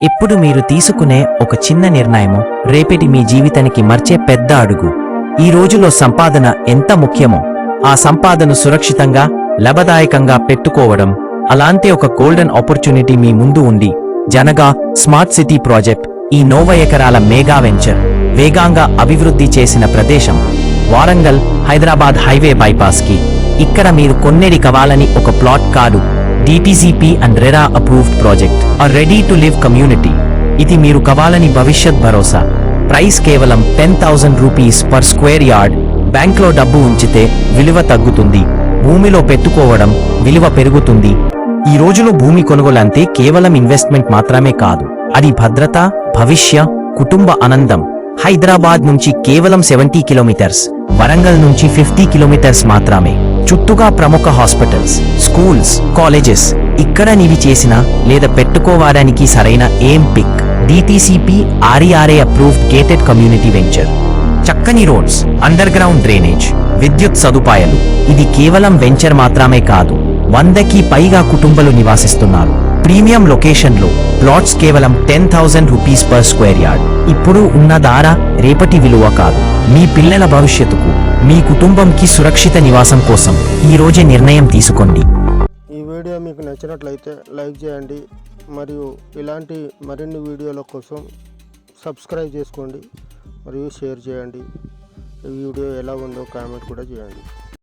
ఇప్పుడు మీరు తీసుకునే ఒక చిన్న నిర్ణయము రేపటి మీ జీవితానికి మర్చే పెద్ద అడుగు. ఈ రోజులో సంపాదన ఎంత ముఖ్యమో ఆ సంపాదన సురక్షితంగా లాభదాయకంగా పెట్టుకోవడం. అలాంటి ఒక గోల్డెన్ ఆపర్చునిటీ మీ ముందు ఉంది జనగా స్మార్ట్ సిటీ ప్రాజెక్ట్ ఈ నోవ ఎకరాల మేగా వెంచర్ వేగంగా అభివృద్ధి చేసిన ప్రదేశం వారంగల్ హైదరాబాద్ హైవే బైపాస్కి ఇక్కడ మీరు కొన్నెడి కావాలని ఒక ప్లాట్ కాదు DTCP and RERA approved project ఆ రెడీ టు లివ్ కమ్యూనిటీ ఇది మీరు కావాలని భవిష్యత్ భరోసా. ప్రైస్ కేవలం ten thousand rupees per square yard. బ్యాంక్లో డబ్బు ఉంచితే విలువ తగ్గుతుంది. భూమిలో పెట్టుకోవడం విలువ పెరుగుతుంది. ఈ రోజులో భూమి కొనుగోలు అంటే కేవలం ఇన్వెస్ట్మెంట్ మాత్రమే కాదు. అది భద్రత భవిష్య కుటుంబ ఆనందం. హైదరాబాద్ నుంచి కేవలం సెవెంటీ కిలోమీటర్స్. వరంగల్ నుంచి ఫిఫ్టీ కిలోమీటర్స్ మాత్రమే. చుట్టుగా ప్రముఖ హాస్పిటల్స్ స్కూల్స్ కాలేజెస్ ఇక్కడ నీవి చేసిన లేదా పెట్టుకోవడానికి సరైన ఏం pick? DTCP R E R A approved gated community venture చక్కని రోడ్స్ అండర్ గ్రౌండ్ డ్రైనేజ్ విద్యుత్ సదుపాయాలు. ఇది కేవలం వెంచర్ మాత్రమే కాదు వందకి పైగా కుటుంబాలు నివాసిస్తున్నారు. ప్రీమియం లొకేషన్లో ప్లాట్స్ కేవలం ten thousand rupees per square yard ఇప్పుడు ఉన్న ధార రేపటి విలువ కాదు. మీ పిల్లల భవిష్యత్తుకు మీ కుటుంబంకి సురక్షిత నివాసం కోసం ఈ రోజే నిర్ణయం తీసుకోండి. ఈ వీడియో మీకు నచ్చినట్లయితే లైక్ చేయండి మరియు ఇలాంటి మరిన్ని వీడియోల కోసం సబ్స్క్రైబ్ చేసుకోండి మరియు షేర్ చేయండి. ఈ వీడియో ఎలా ఉందో కామెంట్ కూడా చేయండి.